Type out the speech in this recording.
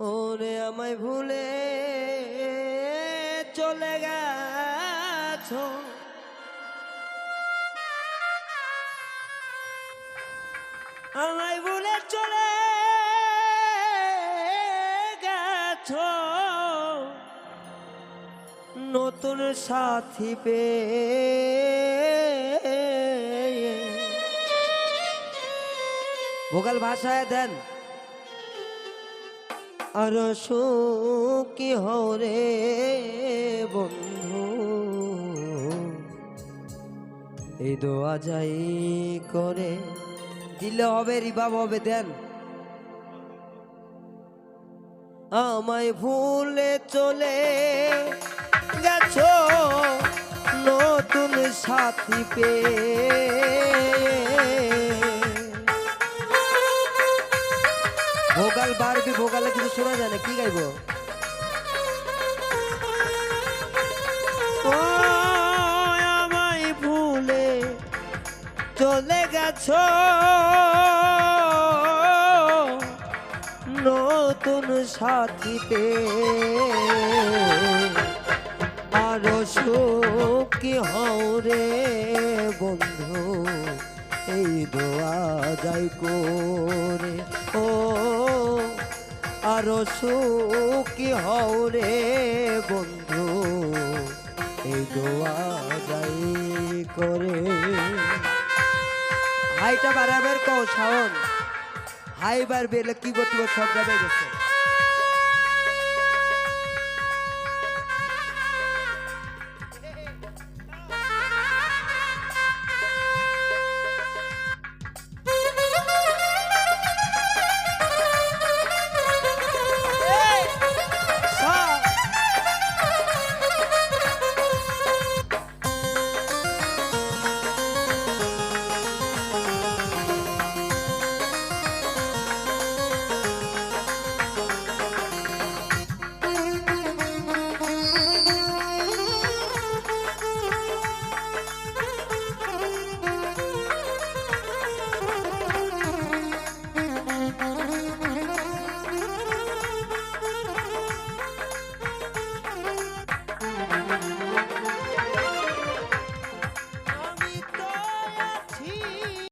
ওরে আমায় ভুলে চলে গেছো। আমায় ভুলে চলে গেছো। নতুন সাথী পেয়ে ভোগাল ভাষায় দেন। আর কি হরে বন্ধু? এই দোয়া যাই করে, দিলে হবে রিবাব হবে, দেন। আমায় ভুলে চলে গেছো, নতুন সাথী পেয়ে। ভোগাল বাড়বি ভোগালে কিছু শোনা যায় না, কি গাইবো? আমায় ভুলে চলে গেছ। নতুন সাথীতে আরও সুখী হও রে বন্ধু, এই দোয়া যাই করে। ও আরও সুখী হও রে বন্ধু। এই দোয়া যাই করে। হাইটা বাড়াবার কও শাওন হাই বাড়বে কি করতে সব যাবে গেছে।